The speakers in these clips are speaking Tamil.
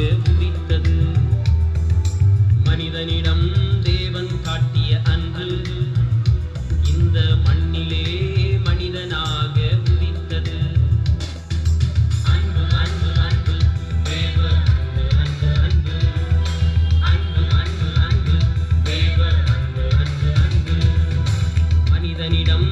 மனிதனாக உதித்தது மனிதனிடம் தேவன் காட்டிய அன்பு இந்த மண்ணிலே மனிதனாக உதித்தது. அன்பு அன்பு அன்பு தேவ அன்பு அன்பு. அன்பு அன்பு அன்பு அன்பு அன்பு அன்பு. மனிதனிடம்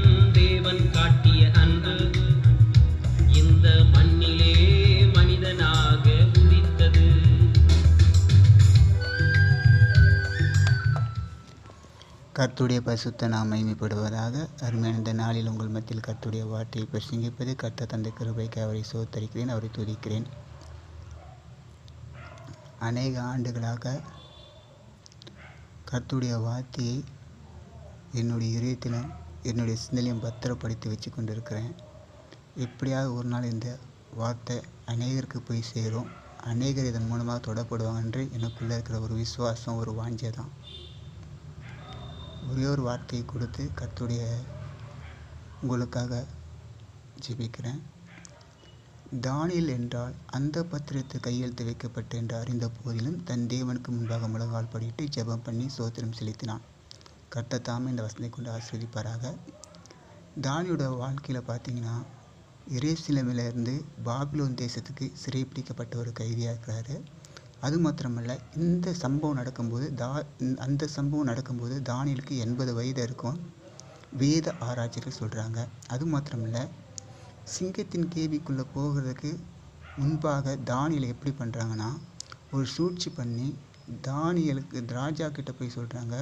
கர்த்துடைய பரிசுத்த நாம் மகிமைப்படுவதாக அருமையான இந்த நாளில் உங்கள் மத்தியில் கர்த்துடைய வார்த்தையை பிரசங்கிப்பது கர்த்த தந்தை கிருபைக்கு அவரை சோத்தரிக்கிறேன் அவரை துதிக்கிறேன். அநேக ஆண்டுகளாக கர்த்துடைய வார்த்தையை என்னுடைய இதயத்தில் என்னுடைய சிந்தனையும் பத்திரப்படுத்தி வச்சு கொண்டிருக்கிறேன். எப்படியாவது ஒரு நாள் இந்த வார்த்தை அநேகருக்கு போய் சேரும். அநேகர் இதன் மூலமாக தொடப்படுவாங்க என்று எனக்குள்ளே இருக்கிற ஒரு விசுவாசம் ஒரு வாஞ்சை தான். ஒரே ஒரு வார்த்தையை கொடுத்து கர்த்தருடைய உங்களுக்காக ஜெபிக்கிறேன். தானியல் என்றால் அந்த பத்திரத்து கையெழுத்து வைக்கப்பட்டு என்று அறிந்த போதிலும் தன் தேவனுக்கு முன்பாக முழங்கால் படிட்டு ஜெபம் பண்ணி சோத்திரம் செலுத்தினான். கர்த்தர் தாமே இந்த வசனை கொண்டு ஆஸ்வதிப்பாராக தானியோட வாழ்க்கையில் பார்த்தீங்கன்னா எரேசிலமிலிருந்து பாபிலோன் தேசத்துக்கு சிறைப்பிடிக்கப்பட்ட ஒரு கைதியாக இருக்கிறாரு. அது மாத்திரமல்ல இந்த சம்பவம் நடக்கும்போது தா அந்த சம்பவம் நடக்கும்போது தானியலுக்கு எண்பது வயது இருக்கும். வேத ஆராய்ச்சிகள் சொல்கிறாங்க அது மாத்திரமில்ல சிங்கத்தின் கேவிக்குள்ளே போகிறதுக்கு முன்பாக தானியலை எப்படி பண்ணுறாங்கன்னா ஒரு சூழ்ச்சி பண்ணி தானியலுக்கு ராஜா கிட்ட போய் சொல்கிறாங்க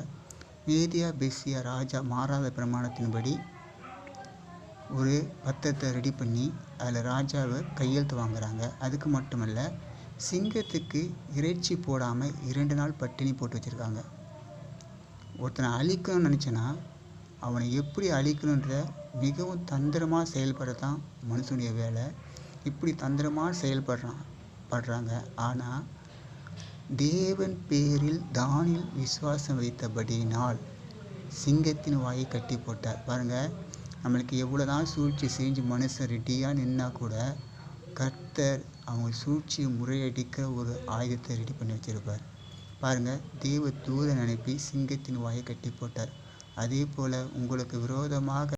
மேதியா பெஸ்ஸியா ராஜா மாறாத பிரமாணத்தின்படி ஒரு பத்திரத்தை ரெடி பண்ணி அதில் ராஜாவை கையெழுத்து வாங்குறாங்க. அதுக்கு மட்டுமல்ல சிங்கத்துக்கு இறைச்சி போடாமல் இரண்டு நாள் பட்டினி போட்டு வச்சுருக்காங்க. ஒருத்தனை அழிக்கணும்னு நினச்சேன்னா அவனை எப்படி அழிக்கணுன்ற மிகவும் தந்திரமாக செயல்படுறதான் மனுஷனுடைய வேலை. இப்படி தந்திரமாக செயல்படுறான் படுறாங்க. ஆனால் தேவன் பேரில் தானில் விசுவாசம் வைத்தபடியினால் சிங்கத்தின் வாயை கட்டி போட்டார். பாருங்கள் நம்மளுக்கு எவ்வளோ தான் சூழ்ச்சி செஞ்சு மனுஷன் ரெடியாக நின்னா கூட கர்த்தர் அவங்க சூழ்ச்சியை முறையடிக்கிற ஒரு ஆயுதத்தை ரெடி பண்ணி வச்சிருப்பார். பாருங்கள் தேவ தூதன் அனுப்பி சிங்கத்தின் வாயை கட்டி போட்டார். அதே போல் உங்களுக்கு விரோதமாக